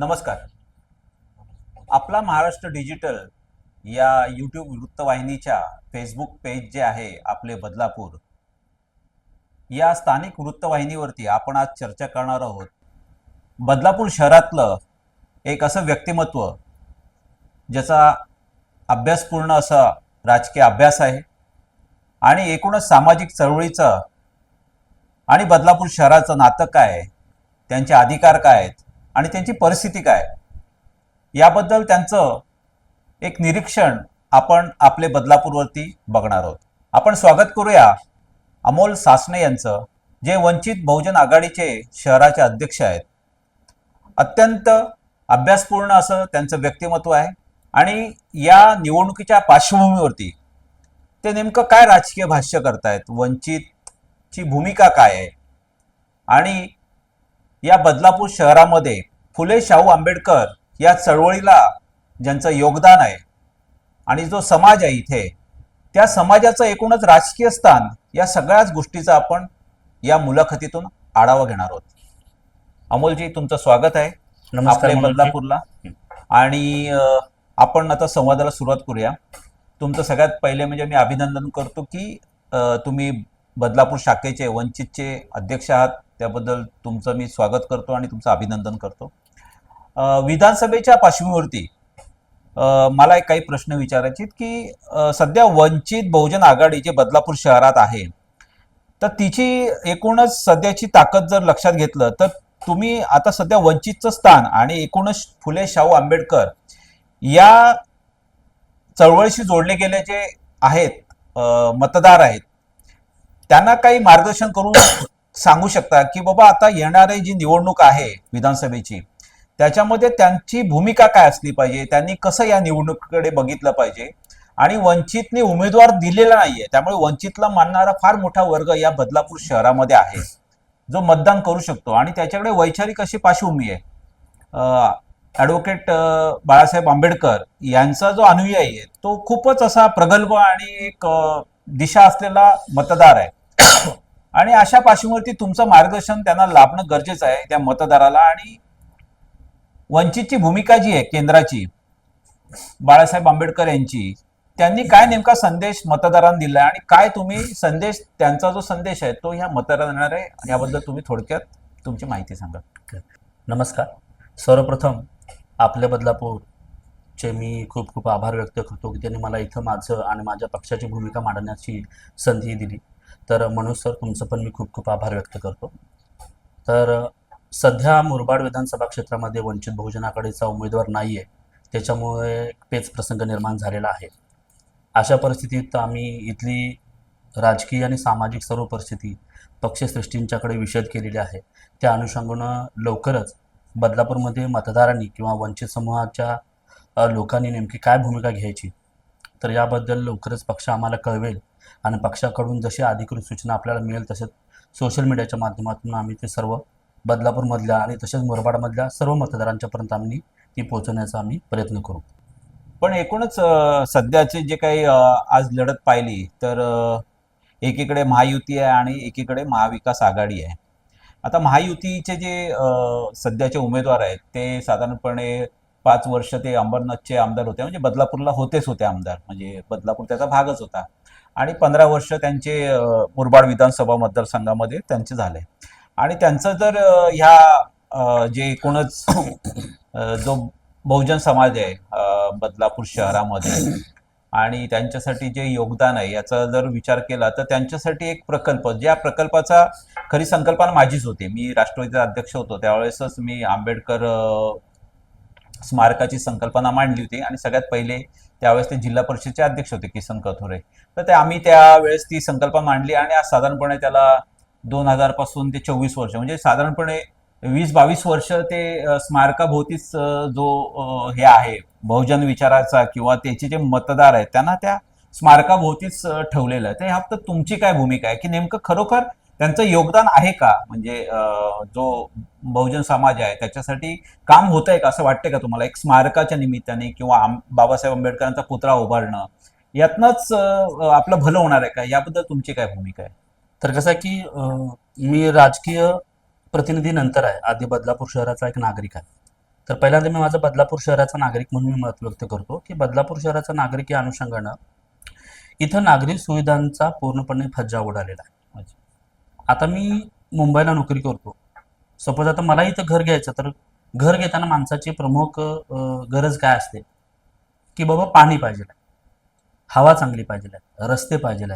नमस्कार. आपला महाराष्ट्र डिजिटल या यूट्यूब वृत्तवाहिनीच्या फेसबुक पेज जे आहे आपले बदलापूर या स्थानिक वृत्तवाहिनीवरती आपण आज चर्चा करणार आहोत. बदलापूर शहरातलं एक असं व्यक्तिमत्व ज्याचा अभ्यासपूर्ण असा राजकीय अभ्यास आहे आणि एकूणच सामाजिक चळवळीचं आणि बदलापूर शहराचं नातं काय त्यांचे अधिकार काय आहेत आणि त्यांची परिस्थिती काय? याबद्दल त्यांचं एक निरीक्षण आपण आपले बदलापूरवरती बघणार आहोत. आपण स्वागत करूया अमोल सासणे यांचं जे वंचित बहुजन आघाडीचे शहराचे अध्यक्ष आहेत. अत्यंत अभ्यासपूर्ण असं त्यांचं व्यक्तिमत्व आहे आणि या निवडणुकीच्या पार्श्वभूमीवरती ते नेमकं काय राजकीय भाष्य करतायत? वंचितची भूमिका काय आहे? आणि या बदलापूर शहरामध्ये फुले शाहू आंबेडकर या चळवळीला ज्यांचं योगदान आहे आणि जो समाज आहे इथे त्या समाजाचं एकूणच राजकीय स्थान या सगळ्याच गोष्टीचा आपण या मुलाखतीतून आढावा घेणार आहोत. अमोलजी तुमचं स्वागत आहे नमस्कार आपले मनोजजी. बदलापूरला. आणि आपण आता संवादाला सुरुवात करूया. तुमचं सगळ्यात पहिले म्हणजे मी अभिनंदन करतो की तुम्ही बदलापूर शाखेचे वंचितचे अध्यक्ष आहात. त्याबद्दल तुमचं मी स्वागत करतो आणि तुमचं अभिनंदन करतो. विधानसभेच्या पार्श्वभूमीवरती मला एक काही प्रश्न विचारायचे की सध्या वंचित बहुजन आघाडी जे बदलापूर शहरात आहे तर तिची एकूणच सध्याची ताकद जर लक्षात घेतलं तर तुम्ही आता सध्या वंचितचं स्थान आणि एकूणच फुले शाहू आंबेडकर या चळवळीशी जोडले गेले जे आहेत मतदार आहेत त्यांना काही मार्गदर्शन करून सांगू शकता की बाबा आता येणारी जी निवडणूक आहे विधानसभेची त्याच्यामध्ये त्यांची भूमिका काय असली पाहिजे? त्यांनी कसं या निवडणुकीकडे बघितलं पाहिजे? आणि वंचितने उमेदवार दिलेला नाहीये. त्यामुळे वंचितला मानणारा फार मोठा वर्ग या बदलापूर शहरामध्ये आहे. जो मतदान करू शकतो. आणि त्याच्याकडे वैचारिक अशी पार्श्वभूमी आहे. ॲडव्होकेट बाळासाहेब आंबेडकर यांचा जो अनुयायी आहे तो खूपच असा प्रगल्भ आणि एक दिशा असलेला मतदार आहे. आणि अशा पार्श्वभूमीवरती तुमचं मार्गदर्शन त्यांना लाभणं गरजेचं आहे त्या मतदाराला. आणि वंचितची भूमिका जी आहे केंद्राची बाळासाहेब आंबेडकर यांची त्यांनी काय नेमका संदेश मतदारांना दिला आणि काय तुम्ही संदेश त्यांचा जो संदेश आहे तो ह्या मतदारांना आहे याबद्दल तुम्ही थोडक्यात तुमची माहिती सांगा. नमस्कार. सर्वप्रथम आपल्या बदलापूरचे मी खूप खूप आभार व्यक्त करतो की त्यांनी मला इथं माझं आणि माझ्या पक्षाची भूमिका मांडण्याची संधी दिली. तर म्हणून सर तुमचं पण मी खूप खूप आभार व्यक्त करतो. तर सध्या मुरबाड विधानसभा क्षेत्रामध्ये वंचित बहुजन आघाडीचा उमेदवार नाही आहे त्याच्यामुळे पेच प्रसंग निर्माण झालेला आहे. अशा परिस्थितीत आम्ही इथली राजकीय आणि सामाजिक सर्व परिस्थिती पक्षश्रेष्ठींच्याकडे विषद केलेली आहे. त्या अनुषंगानं लवकरच बदलापूरमध्ये मतदारांनी किंवा वंचित समूहाच्या लोकांनी नेमकी काय भूमिका घ्यायची? तर याबद्दल लवकरच पक्ष आम्हाला कळवेल आणि पक्षाकडून जशी अधिकृत सूचना आपल्याला मिळेल तसेच सोशल मीडियाच्या माध्यमातून आम्ही ते सर्व बदलापूरमधल्या आणि तसेच मुरबाडमधल्या सर्व मतदारांच्यापर्यंत आम्ही ती पोहोचवण्याचा आम्ही प्रयत्न करू. पण एकूणच सध्याचे जे काही आज लढत पाहिली तर एकीकडे महायुती आहे आणि एकीकडे महाविकास आघाडी आहे. आता महायुतीचे जे सध्याचे उमेदवार आहेत ते साधारणपणे पाच वर्ष ते अंबरनाथचे आमदार होते. म्हणजे बदलापूरला होतेच होते आमदार. म्हणजे बदलापूर त्याचा भागच होता. आणि पंधरा वर्ष त्यांचे मुरबाड विधानसभा मतदारसंघामध्ये त्यांचे झाले. आणि त्यांचं जर ह्या जे एकूणच जो बहुजन समाज आहे बदलापूर शहरामध्ये आणि त्यांच्यासाठी जे योगदान आहे याचा जर विचार केला तर त्यांच्यासाठी एक प्रकल्प ज्या प्रकल्पाचा खरी संकल्पना माझीच होती. मी राष्ट्रवादीचा अध्यक्ष होतो त्यावेळेसच मी आंबेडकर स्मारकाची संकल्पना मांडली होती. आणि सगळ्यात पहिले त्यावेळेस ते जिल्हा परिषदेचे अध्यक्ष होते किसन कथोरे. तर ते आम्ही त्यावेळेस ती संकल्पना मांडली आणि आज साधारणपणे त्याला दोन हजारपासून ते चोवीस वर्ष म्हणजे साधारणपणे वीस बावीस वर्ष ते स्मारकाभोवतीच जो हे आहे बहुजन विचाराचा किंवा त्याचे जे मतदार आहेत त्यांना त्या स्मारकाभोवतीच ठेवलेलं आहे. तर ह्या फक्त तुमची काय भूमिका आहे? की नेमकं खरोखर त्यांचं योगदान आहे का? म्हणजे जो बहुजन समाज आहे त्याच्यासाठी काम होत आहे का? असं वाटतंय का तुम्हाला? एक स्मारकाच्या निमित्ताने किंवा बाबासाहेब आंबेडकरांचा पुतळा उभारणं यातनंच आपलं भलं होणार आहे का? याबद्दल तुमची काय भूमिका आहे? तर कसं आहे की मी राजकीय प्रतिनिधी नंतर आहे. आधी बदलापूर शहराचा एक नागरिक आहे. तर पहिल्यांदा मी माझा बदलापूर शहराचा नागरिक म्हणून मी मत व्यक्त करतो की बदलापूर शहराचा नागरिक या अनुषंगानं इथं नागरिक सुविधांचा पूर्णपणे फज्जा उडालेला आहे. आता मी मुंबईला नोकरी करतो. सपोज आता मला इथं घर घ्यायचं तर घर घेताना माणसाची प्रमुख गरज काय असते? की बाबा पाणी पाहिजे हवा चांगली पाहिजे आहे. रस्ते पाहिजे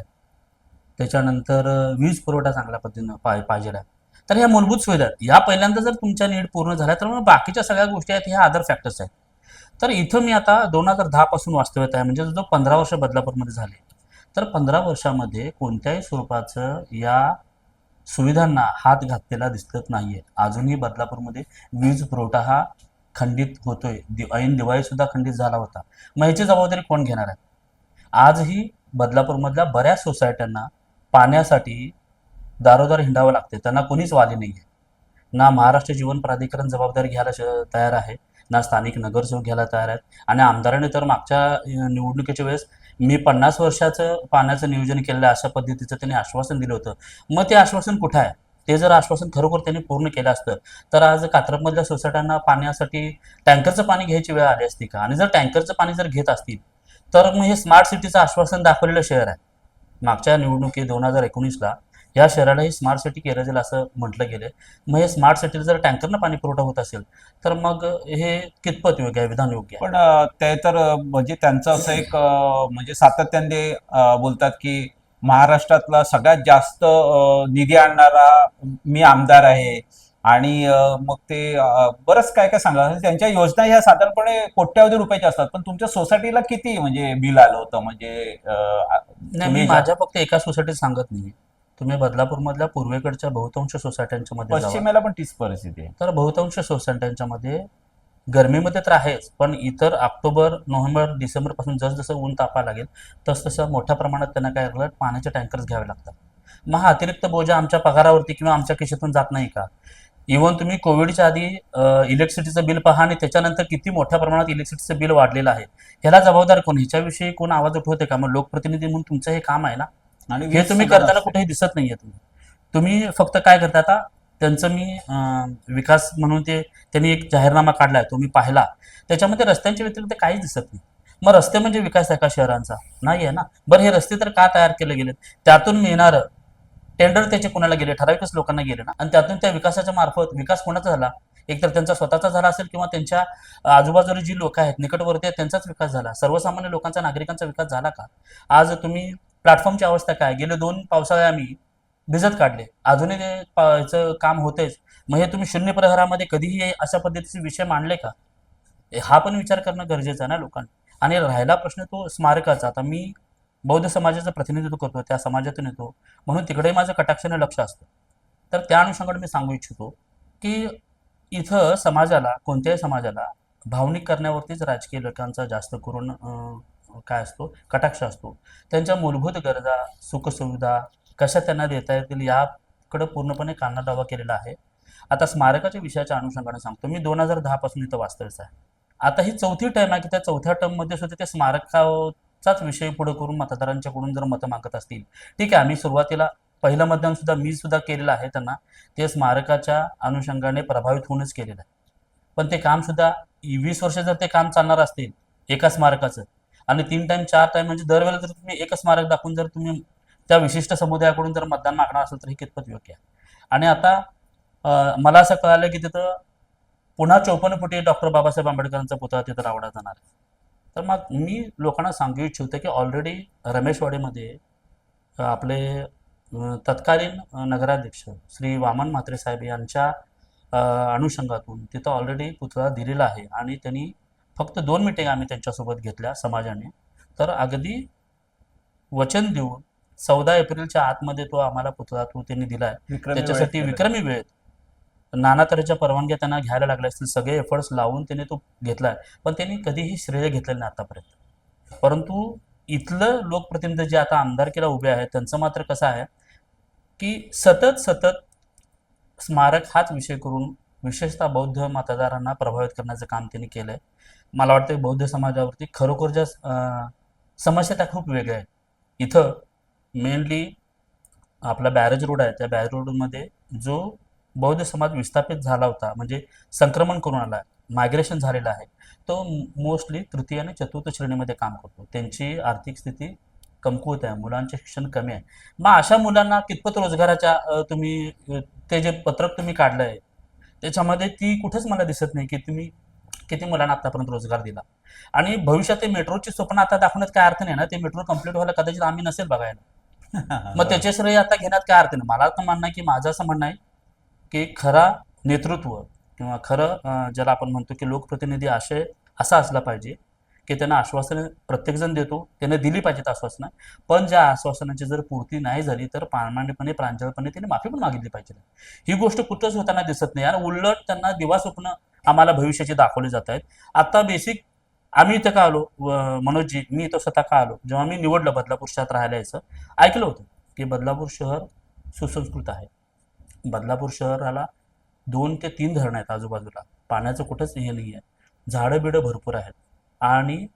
त्याच्यानंतर वीज पुरवठा चांगल्या पद्धतीनं पा पाहिजे तर ह्या मूलभूत सुविधा आहेत. या पहिल्यांदा जर तुमच्या नीड पूर्ण झाल्या तर मग बाकीच्या सगळ्या गोष्टी आहेत ह्या अदर फॅक्टर्स आहेत. तर इथं मी आता दोन हजार दहापासून वास्तव्यात आहे. म्हणजे जो पंधरा वर्ष बदलापूरमध्ये झाले. तर पंधरा वर्षामध्ये कोणत्याही स्वरूपाचं या सुविधांना हात घातलेला दिसत नाहीये. अजूनही बदलापूरमध्ये वीज पुरवठा हा खंडित होतोय. दि ऐन दिवाळी सुद्धा खंडित झाला होता. मग ह्याची जबाबदारी कोण घेणार आहे? आजही बदलापूरमधल्या बऱ्याच सोसायट्यांना पाण्यासाठी दारोदार हिंडावं लागते त्यांना कोणीच वाली नाही आहे ना महाराष्ट्र जीवन प्राधिकरण जबाबदारी घ्यायला श- तयार आहे ना स्थानिक नगरसेवक घ्यायला तयार आहेत. आणि आमदाराने तर मागच्या निवडणुकीच्या वेळेस मी पन्नास वर्षाचं पाण्याचं नियोजन केलेलं अशा पद्धतीचं त्यांनी आश्वासन दिलं होतं. मग ते आश्वासन कुठं आहे? ते जर आश्वासन खरोखर त्यांनी पूर्ण केलं असतं तर आज कात्रपमधल्या सोसायट्यांना पाण्यासाठी टँकरचं पाणी घ्यायची वेळ आली असती का? आणि जर टँकरचं पाणी जर घेत असतील तर मग हे स्मार्ट सिटीचं आश्वासन दाखवलेलं शहर आहे. मागच्या निवडणुकीत दोन हजार एकोणीसला या शहरालाही स्मार्ट सिटी केलं जाईल असं म्हटलं गेलं मग हे स्मार्ट सिटीला जर टँकरनं पाणी पुरवठा होत असेल तर मग हे कितपत योग्य आहे विधान योग्य पण ते तर म्हणजे त्यांचं असं एक म्हणजे सातत्याने बोलतात की महाराष्ट्रातला सगळ्यात जास्त निधी आणणारा मी आमदार आहे. आणि मग ते बरंच काय काय सांगा त्यांच्या योजना ह्या साधारणपणे कोट्यावधी रुपयाच्या असतात. पण तुमच्या सोसायटीला किती म्हणजे बिल आलं होतं? म्हणजे नाही तुम्ही मी माझ्या फक्त एका सोसायटीत सांगत नाही तुम्ही बदलापूरमधल्या पूर्वेकडच्या बहुतांश सोसायट्यांच्या मध्ये जावा. पश्चिमेला पण तीच परिस्थिती आहे. तर बहुतांश सोसायट्यांच्या मध्ये गरमीमध्ये तर आहेच पण इतर ऑक्टोबर नोव्हेंबर डिसेंबरपासून जसजसं ऊन तापायला लागेल तसतसं मोठ्या प्रमाणात त्यांना काय लागलं? पाण्याचे टँकर्स घ्यावे लागतात. मग हा अतिरिक्त बोजा आमच्या पगारावरती किंवा आमच्या खिशातून जात नाही का? इव्हन तुम्ही कोविडच्या आधी इलेक्ट्रिसिटीचं बिल पहा आणि त्याच्यानंतर किती मोठ्या प्रमाणात इलेक्ट्रिसिटीचं बिल वाढलेलं आहे. ह्याला जबाबदार कोण? ह्याच्याविषयी कोण आवाज उठवते का? मग लोकप्रतिनिधी म्हणून तुमचं हे काम आहे ना? आणि हे तुम्ही करताना. कुठेही दिसत नाहीये तुम्ही. तुम्ही फक्त काय करता आता? त्यांचं मी विकास म्हणून ते त्यांनी एक जाहीरनामा काढलाय तुम्ही पाहिला. त्याच्यामध्ये रस्त्यांच्या व्यतिरिक्त काहीच दिसत नाही. मग रस्ते म्हणजे विकास आहे का शहरांचा? नाही आहे ना? बरं हे रस्ते तर का तयार केले गेलेत? त्यातून मिळणारं टेंडर त्याचे कोणाला गेले ठराविकच लोकांना गेले ना. आणि त्यातून त्या विकासाच्या मार्फत विकास कोणाचा झाला? एकतर त्यांचा स्वतःचा झाला असेल किंवा त्यांच्या आजूबाजूला जी लोक आहेत निकटवर्ती आहेत त्यांचाच विकास झाला. सर्वसामान्य लोकांचा नागरिकांचा विकास झाला का? आज तुम्ही प्लॅटफॉर्मची अवस्था काय? गेले दोन पावसाळे आम्ही भिजत काढले. अजूनही ते पा- याचं काम होतेच मग हे तुम्ही शून्य प्रहरामध्ये कधीही अशा पद्धतीचे विषय मांडले का? हा पण विचार करणं गरजेचं आहे ना लोकांनी. आणि राहिला प्रश्न तो स्मारकाचा. आता मी बौद्ध समाजाचं प्रतिनिधित्व करतो त्या समाजातून येतो. म्हणून तिकडेही माझं कटाक्षाने लक्ष असतं. तर त्या अनुषंगाने मी सांगू इच्छितो की इथं समाजाला कोणत्याही समाजाला भावनिक करण्यावरतीच राजकीय लोकांचा जास्त करून काय असतो कटाक्ष असतो. त्यांच्या मूलभूत गरजा सुखसुविधा कशा त्यांना देता येतील याकडे पूर्णपणे कानाडावा केलेला आहे. आता स्मारकाच्या विषयाच्या अनुषंगाने सांगतो. मी दोन हजार दहापासून इथं वास्तव्यच आहे. आता ही चौथी टर्म आहे की त्या चौथ्या टर्ममध्ये सुद्धा ते चाच विषय पुढे करून मतदारांच्याकडून जर मतं मागत असतील. ठीक आहे आम्ही सुरुवातीला पहिलं मतदान सुद्धा मी सुद्धा केलेलं आहे त्यांना. ते स्मारकाच्या अनुषंगाने प्रभावित होऊनच केलेलं आहे. पण ते काम सुद्धा वीस वर्ष जर ते काम चालणार असतील एका स्मारकाचं आणि तीन टाइम चार टाइम म्हणजे दरवेळेला जर तुम्ही एकच स्मारक दाखवून जर तुम्ही त्या विशिष्ट समुदायाकडून जर मतदान मागणार असेल तर हे कितपत योग्य आहे? आणि आता मला असं कळालं की तिथं पुन्हा चौपन्न फुटी डॉक्टर बाबासाहेब आंबेडकरांचा पुतळा तिथं लावला जाणार आहे. तर मग मी लोकांना सांगू इच्छितो की ऑलरेडी रमेशवाडीमध्ये आपले तत्कालीन नगराध्यक्ष श्री वामन म्हात्रे साहेब यांच्या अनुषंगातून तिथं ऑलरेडी पुतळा दिलेला आहे आणि त्यांनी फक्त दोन मिटिंग आम्ही त्यांच्यासोबत घेतल्या समाजाने. तर अगदी वचन देऊन चौदा एप्रिलच्या आतमध्ये तो आम्हाला पुतळा तो त्यांनी दिलाय. त्याच्यासाठी विक्रमी वेळेत नाना तऱ्हेच्या परवानग्या त्यांना घ्यायला लागल्या असतील सगळे एफर्ट्स लावून त्याने तो घेतलाय. पण त्यांनी कधीही श्रेय घेतलेलं नाही आतापर्यंत. परंतु इथलं लोकप्रतिनिधी जे आता आमदारकीला उभे आहेत त्यांचं मात्र कसं आहे की सतत सतत स्मारक हाच विषय करून विशेषतः बौद्ध मतदारांना प्रभावित करण्याचं काम त्यांनी केलं आहे मला वाटतं बौद्ध समाजावरती खरोखर ज्या समस्या त्या खूप वेगळ्या आहेत. इथं मेनली आपला बॅरेज रोड आहे. त्या बॅरेज रोडमध्ये जो बौद्ध समाज विस्थापित झाला होता म्हणजे संक्रमण करून आला मायग्रेशन झालेला आहे. तो मोस्टली तृतीय आणि चतुर्थ श्रेणीमध्ये काम करतो. त्यांची आर्थिक स्थिती कमकुवत आहे मुलांचे शिक्षण कमी आहे. मग अशा मुलांना कितपत रोजगाराच्या तुम्ही ते जे पत्रक तुम्ही काढलं आहे त्याच्यामध्ये ती कुठेच मला दिसत नाही की तुम्ही किती मुलांना आतापर्यंत रोजगार दिला. आणि भविष्यात ते मेट्रोची स्वप्न आता दाखवण्यात काय अर्थ नाही ना ते मेट्रो कंप्लीट व्हायला कदाचित आम्ही नसेल बघायला. मग त्याचे श्रेय आता घेण्यात काय अर्थ नाही. मला तर म्हणणं आहे की माझं असं म्हणणं आहे की खरा नेतृत्व किंवा खरं ज्याला आपण म्हणतो की लोकप्रतिनिधी आशय असा असला पाहिजे की त्यांना आश्वासनं प्रत्येकजण देतो त्यांना दिली पाहिजेत आश्वासनं. पण ज्या आश्वासनाची जर पूर्ती नाही झाली तर प्रामाणिकपणे प्रांजळपणे त्यांनी माफी पण मागितली पाहिजे. ही गोष्ट कुठंच होताना दिसत नाही आणि उलट त्यांना दिवा स्वप्न आम्हाला भविष्याची दाखवली जात आहेत. आता बेसिक आम्ही इथं का आलो? मनोजी मी इथं स्वतः का आलो? जेव्हा मी निवडलं बदलापूर शहरात राहायला यायचं ऐकलं होतं की बदलापूर शहर सुसंस्कृत आहे. बदलापूर शहराला दोन ते तीन धरणं आहेत आजूबाजूला. पाण्याचं कुठंच हे नाही आहे. झाडं बिडं भरपूर आहेत. आणि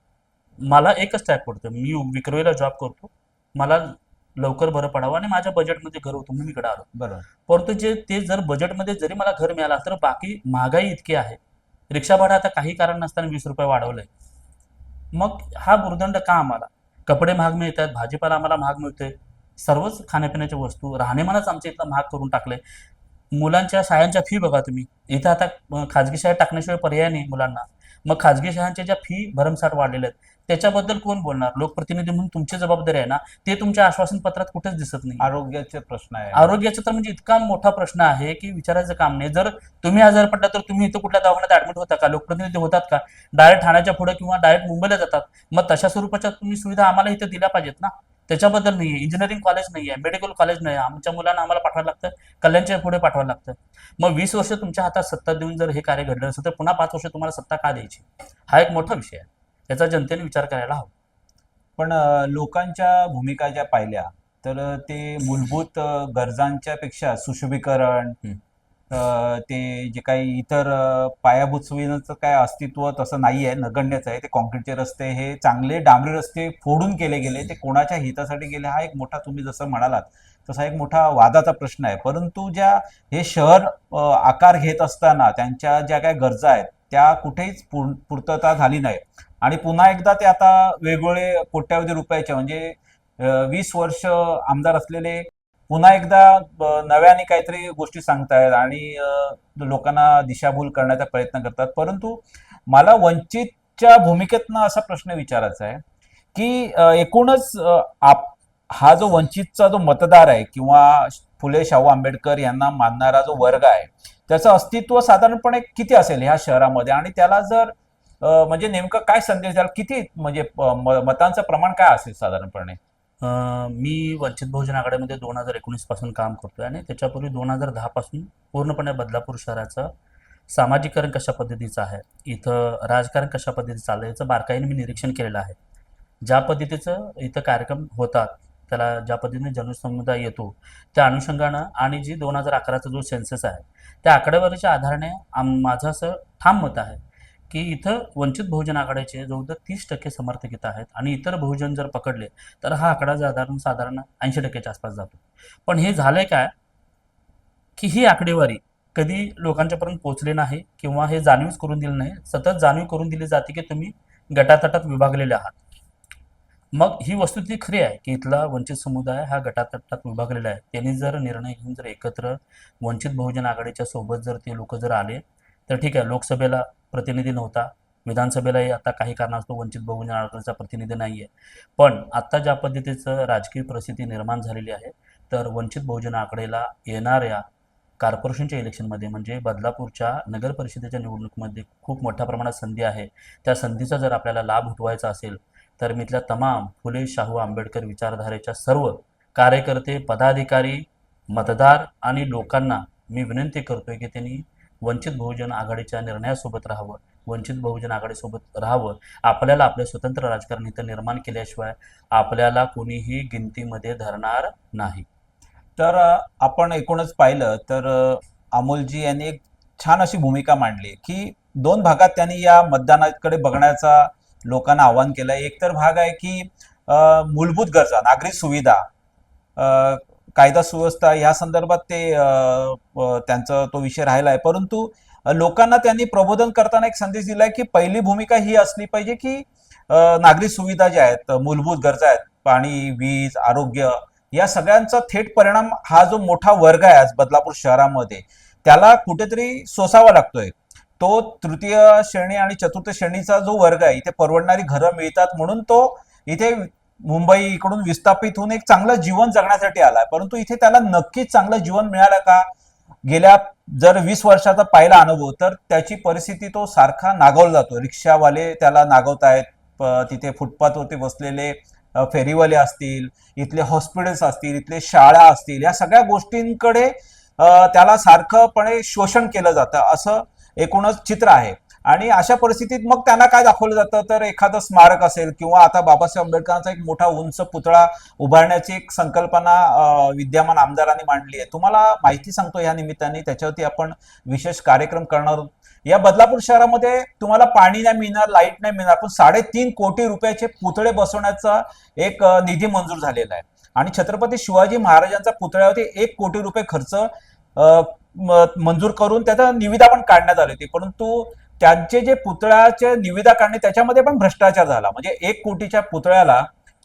मला एकच टाईप पडतं मी विक्रोळीला जॉब करतो. मला लवकर बरं पडावं आणि माझ्या बजेटमध्ये घर होतं म्हणून इकडे आलो. बरोबर. परंतु जे ते जर बजेटमध्ये जरी मला घर मिळालं तर बाकी महागाई इतकी आहे. रिक्षा भाडं आता काही कारण नसताना वीस रुपये वाढवलंय. मग हा भुर्दंड का आम्हाला? कपडे महाग मिळतात भाजीपाला आम्हाला महाग मिळतोय. सर्वच खाण्यापिण्याच्या वस्तू राहणीमानच आमच्या इथलं महाग करून टाकलंय. मुलांच्या शाळांच्या फी बघा तुम्ही. इथं आता खाजगी शाळेत टाकण्याशिवाय पर्याय नाही मुलांना. मग खाजगी शाळांच्या ज्या फी भरमसाठ वाढलेल्या आहेत त्याच्याबद्दल कोण बोलणार? लोकप्रतिनिधी म्हणून तुमची जबाबदारी आहे ना ते तुमच्या आश्वासन पत्रात कुठेच दिसत नाही. आरोग्याचे प्रश्न आहे. आरोग्याचा तर म्हणजे इतका मोठा प्रश्न आहे की विचारायचं काम नाही. जर तुम्ही आजार पडला तर तुम्ही इथं कुठल्या दवाखान्यात ऍडमिट होता का? लोकप्रतिनिधी होतात का? डायरेक्ट ठाण्याच्या पुढे किंवा डायरेक्ट मुंबईला जातात. मग तशा स्वरूपाच्या तुम्ही सुविधा आम्हाला इथं दिल्या पाहिजेत ना. त्याच्याबद्दल नाहीये. इंजिनिअरिंग कॉलेज नाही आहे मेडिकल कॉलेज नाही आहे आमच्या मुलांना आम्हाला पाठवायला लागतं कल्याणच्या पुढे पाठवायला लागतं. मग वीस वर्ष तुमच्या हातात सत्ता देऊन जर हे कार्य घडलं असेल तर पुन्हा पाच वर्ष तुम्हाला सत्ता का द्यायची? हा एक मोठा विषय आहे. त्याचा जनतेने विचार करायला हवा. पण लोकांच्या भूमिका ज्या पाहिल्या तर ते मूलभूत गरजांच्या पेक्षा सुशोभीकरण ते जे काही इतर पायाभूत सुविधांचं काय अस्तित्व तसं नाही आहे नगण्यच आहे. ते कॉन्क्रीटचे रस्ते हे चांगले डांबरी रस्ते फोडून केले गेले. ते कोणाच्या हितासाठी गेले हा एक मोठा तुम्ही जसं म्हणालात तसा एक मोठा वादाचा प्रश्न आहे. परंतु ज्या हे शहर आकार घेत असताना त्यांच्या ज्या काही गरजा आहेत त्या कुठेच पूर्तता झाली नाही. आणि पुन्हा एकदा ते आता वेगवेगळे कोट्यावधी रुपयाचे म्हणजे वीस वर्ष आमदार असलेले पुन्हा एकदा नव्याने काहीतरी गोष्टी सांगतायत आणि लोकांना दिशाभूल करण्याचा प्रयत्न करतात. परंतु मला वंचितच्या भूमिकेतनं असा प्रश्न विचारायचा आहे की एकूणच आप हा जो वंचितचा जो मतदार आहे किंवा फुले शाहू आंबेडकर यांना मानणारा जो वर्ग आहे त्याचं अस्तित्व साधारणपणे किती असेल ह्या शहरामध्ये? आणि त्याला जर म्हणजे नेमकं काय संदेश द्याल? किती म्हणजे मतांचं प्रमाण काय असेल साधारणपणे? मी वंचित बहुजन आघाडीमध्ये दोन हजार एकोणीसपासून काम करतोय आणि त्याच्यापूर्वी दोन हजार दहा पासून पूर्णपणे बदलापूर शहराचं सामाजिकरण कशा पद्धतीचं आहे इथं राजकारण कशा पद्धतीचं चाललं याचं बारकाईने मी निरीक्षण केलेलं आहे. ज्या पद्धतीचं इथं कार्यक्रम होतात त्याला ज्या पद्धतीने जनसमुदाय येतो त्या अनुषंगानं आणि जी दोन हजार अकराचा जो सेन्सस आहे त्या आकडेवारीच्या आधाराने आम माझं असं ठाम मत आहे. की इथं वंचित बहुजन आघाडीचे जवळजवळ तीस टक्के समर्थक इथं आहेत आणि इतर बहुजन जर पकडले तर हा आकडा साधारण साधारण ऐंशी टक्क्याच्या आसपास जातो. पण हे झालंय काय? की ही आकडेवारी कधी लोकांच्यापर्यंत पोहोचले नाही किंवा हे जाणीवच करून दिलं नाही. सतत जाणीव करून दिली जाते की तुम्ही गटातटात विभागलेले आहात. मग ही वस्तुस्थिती खरी आहे की इथला वंचित समुदाय हा गटातटात विभागलेला आहे. त्यांनी जर निर्णय घेऊन जर एकत्र वंचित बहुजन आघाडीच्या सोबत जर ते लोक जर आले तर ठीक आहे लोकसभेला प्रतिनिधी नव्हता. विधानसभेलाही आता काही कारणास्तव वंचित बहुजन आघाडीचा प्रतिनिधी नाही आहे पण आत्ता ज्या पद्धतीचं राजकीय परिस्थिती निर्माण झालेली आहे तर वंचित बहुजन आघाडीला येणाऱ्या कॉर्पोरेशनच्या इलेक्शनमध्ये म्हणजे बदलापूरच्या नगर परिषदेच्या निवडणुकीमध्ये खूप मोठ्या प्रमाणात संधी आहे. त्या संधीचा जर आपल्याला लाभ उठवायचा असेल तर मी इथल्या तमाम फुले शाहू आंबेडकर विचारधारेच्या सर्व कार्यकर्ते पदाधिकारी मतदार आणि लोकांना मी विनंती करतोय की त्यांनी वंचित बहुजन आघाडीच्या निर्णयासोबत राहावं वंचित बहुजन आघाडीसोबत राहावं आपल्याला आपले स्वतंत्र राजकारण इथं निर्माण केल्याशिवाय आपल्याला कोणीही गिनतीमध्ये धरणार नाही. तर आपण एकूणच पाहिलं तर अमोलजी यांनी एक छान अशी भूमिका मांडली की दोन भागात त्यांनी या मतदानाकडे बघण्याचा लोकांना आवाहन केलं. एक तर भाग आहे की मूलभूत गरजा नागरिक सुविधा कायदा सुव्यवस्था या संदर्भात ते त्यांचं त्यांचा तो विषय राहिला आहे परंतु लोकांना त्यांनी प्रबोधन करताना एक संदेश दिलाय की पहिली भूमिका ही असली पाहिजे की नागरी सुविधा ज्या आहेत मूलभूत गरजा आहेत पाणी वीज आरोग्य या सगळ्यांचा थेट परिणाम हा जो मोठा वर्ग आहे आज बदलापूर शहरामध्ये त्याला कुठेतरी सोसावा लागतोय. तो तृतीय श्रेणी आणि चतुर्थ श्रेणीचा जो वर्ग आहे इथे परवडणारी घरं मिळतात म्हणून तो इथे मुंबई इकडून विस्थापित होऊन एक चांगलं जीवन जगण्यासाठी आलाय. परंतु इथे त्याला नक्कीच चांगलं जीवन मिळालं का? गेल्या जर वीस वर्षाचा पाहिला अनुभव तर त्याची परिस्थिती तो सारखा नागवला जातो. रिक्षावाले त्याला नागवतायत प- तिथे फुटपाथवरती बसलेले फेरीवाले असतील इथले हॉस्पिटल्स असतील इथले शाळा असतील या सगळ्या गोष्टींकडे त्याला सारखंपणे शोषण केलं जातं असं एकूणच चित्र आहे. आणि अशा परिस्थितीत मग त्यांना काय दाखवलं जातं? तर एखादं स्मारक असेल किंवा आता बाबासाहेब आंबेडकरांचा एक मोठा उंच पुतळा उभारण्याची एक संकल्पना विद्यमान आमदारांनी मांडली आहे. तुम्हाला माहिती सांगतो या निमित्ताने. त्याच्यावरती आपण विशेष कार्यक्रम करणार आहोत. या बदलापूर शहरामध्ये तुम्हाला पाणी नाही मिळणार लाइट नाही मिळणार पण साडेतीन कोटी रुपयाचे पुतळे बसवण्याचा एक निधी मंजूर झालेला आहे. आणि छत्रपती शिवाजी महाराजांचा पुतळ्यावरती एक कोटी रुपये खर्च मंजूर करून त्याचा निविदा पण काढण्यात आली होती. परंतु त्यांचे जे पुतळ्याचे निविदा काढणे त्याच्यामध्ये पण भ्रष्टाचार झाला. म्हणजे एक कोटीच्या पुतळ्याला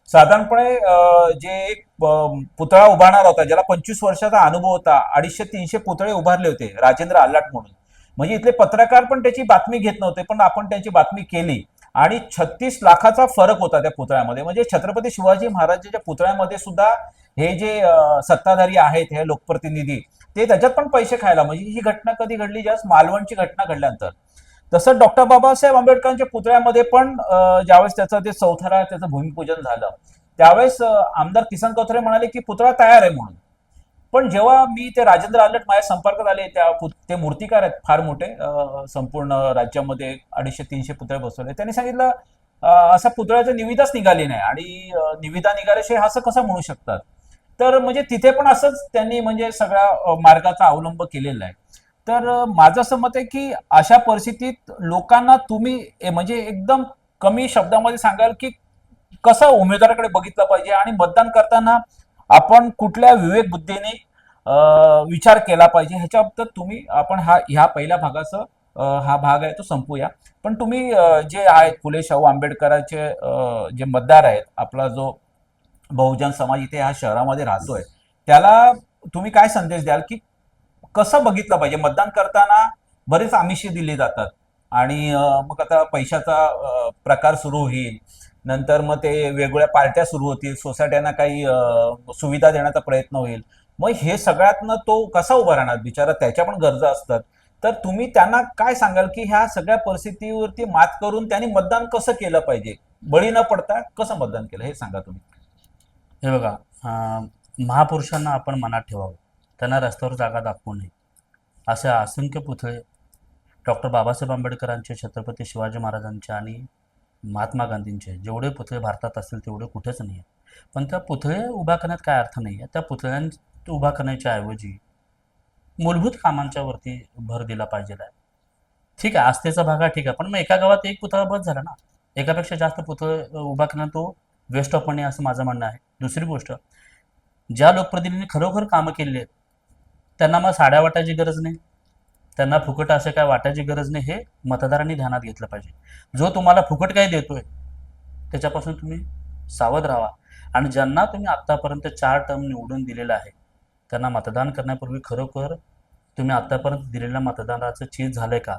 साधारणपणे जे एक पुतळा उभारणार होता ज्याला पंचवीस वर्षाचा अनुभव होता अडीचशे तीनशे पुतळे उभारले होते राजेंद्र आल्लाट म्हणून. म्हणजे इथले पत्रकार पण त्याची बातमी घेत नव्हते पण आपण त्यांची बातमी केली. आणि छत्तीस लाखाचा फरक होता त्या पुतळ्यामध्ये. म्हणजे छत्रपती शिवाजी महाराजांच्या पुतळ्यामध्ये सुद्धा हे जे सत्ताधारी आहेत हे लोकप्रतिनिधी ते त्याच्यात पण पैसे खायला. म्हणजे ही घटना कधी घडली? जास्त मालवणची घटना घडल्यानंतर. तसंच डॉक्टर बाबासाहेब आंबेडकरांच्या पुतळ्यामध्ये पण ज्यावेळेस त्याचं ते चौथरा त्याचं भूमिपूजन झालं त्यावेळेस आमदार किसन कथोरे म्हणाले की पुतळा तयार आहे म्हणून. पण जेव्हा मी ते राजेंद्र आलट माझ्या संपर्कात आले त्या ते मूर्तिकार आहेत फार मोठे संपूर्ण राज्यामध्ये अडीचशे तीनशे पुतळे बसवले. त्यांनी सांगितलं असा पुतळ्याचं निविदाच निघाली नाही आणि निविदा निघाल्याशिवाय असं कसं म्हणू शकतात? तर म्हणजे तिथे पण असंच त्यांनी म्हणजे सगळ्या मार्गाचा अवलंब केलेला आहे. तर माझं असं मत आहे की अशा परिस्थितीत लोकांना तुम्ही ए, म्हणजे एकदम कमी शब्दामध्ये सांगाल की कसं उमेदवाराकडे बघितलं पाहिजे आणि मतदान करताना आपण कुठल्या विवेक बुद्धीने विचार केला पाहिजे ह्याच्याबद्दल तुम्ही आपण हा ह्या पहिल्या भागाचं हा भाग आहे तो संपूया. पण तुम्ही जे आहेत फुले शाहू आंबेडकरांचे जे मतदार आहेत आपला जो बहुजन समाज इथे ह्या शहरामध्ये राहतोय त्याला तुम्ही काय संदेश द्याल की कसं बघितलं पाहिजे? मतदान करताना बरेच आमिषे दिली जातात. आणि मग आता पैशाचा प्रकार सुरू होईल. नंतर मग ते वेगवेगळ्या पार्ट्या सुरू होतील. सोसायट्यांना काही सुविधा देण्याचा प्रयत्न होईल. मग हे सगळ्यातनं तो कसा उभा राहणार? बिचारा त्याच्या पण गरजा असतात. तर तुम्ही त्यांना काय सांगाल की ह्या सगळ्या परिस्थितीवरती मात करून त्यांनी मतदान कसं केलं पाहिजे? बळी न पडता कसं मतदान केलं? हे सांगा तुम्ही. हे बघा महापुरुषांना आपण मनात ठेवावं. त्यांना रस्त्यावर जागा दाखवू नये. असे असंख्य पुतळे डॉक्टर बाबासाहेब आंबेडकरांचे छत्रपती शिवाजी महाराजांचे आणि महात्मा गांधींचे जेवढे पुतळे भारतात असतील तेवढे कुठेच नाही आहे पण त्या पुतळे उभा करण्यात काय अर्थ नाही आहे? त्या पुतळ्यां उभा करण्याच्या ऐवजी मूलभूत कामांच्या वरती भर दिला पाहिजे आहे. ठीक आहे आस्थेचा भाग ठीक आहे पण मग एका गावात एक पुतळा बस झाला ना? एकापेक्षा जास्त पुतळे उभा करणं तो वेस्ट ऑफ मनी असं माझं म्हणणं आहे. दुसरी गोष्ट ज्या लोकप्रतिनिधींनी खरोखर कामं केली आहेत त्यांना मग साड्या वाटायची गरज नाही. त्यांना फुकट असे काय वाटायची गरज नाही हे मतदारांनी ध्यानात घेतलं पाहिजे. जो तुम्हाला फुकट काय देतोय त्याच्यापासून तुम्ही सावध राहा. आणि ज्यांना तुम्ही आत्तापर्यंत चार टर्म निवडून दिलेलं आहे त्यांना मतदान करण्यापूर्वी खरोखर तुम्ही आत्तापर्यंत दिलेल्या मतदानाचं चीज झालंय का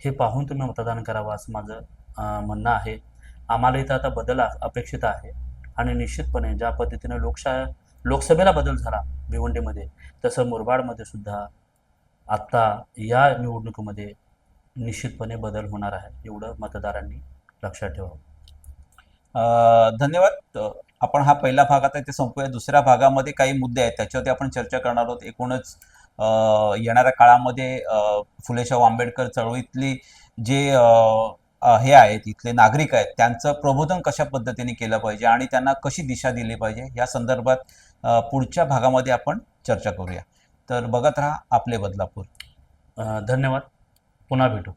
हे पाहून तुम्ही मतदान करावं असं माझं म्हणणं आहे. आम्हाला इथं आता बदल अपेक्षित आहे. आणि निश्चितपणे ज्या पद्धतीने लोकशा लोकसभेला बदल झाला भिवंडीमध्ये तसं मुरबाडमध्ये सुद्धा आत्ता या निवडणुकीमध्ये निश्चितपणे बदल होणार आहे एवढं मतदारांनी लक्षात ठेवावं. धन्यवाद. आपण हा पहिला भाग आता इथे संपूया. दुसऱ्या भागामध्ये काही मुद्दे आहेत त्याच्यावरती आपण चर्चा करणार आहोत. एकूणच येणाऱ्या काळामध्ये अ, आंबेडकर चळवळीतली जे हे आहेत इथले नागरिक आहेत त्यांचं प्रबोधन कशा पद्धतीने केलं पाहिजे आणि त्यांना कशी दिशा दिली पाहिजे या संदर्भात पुढच्या भागामध्ये आपण चर्चा करूया. तर बघत राहा आपले बदलापूर. धन्यवाद. पुन्हा भेटू.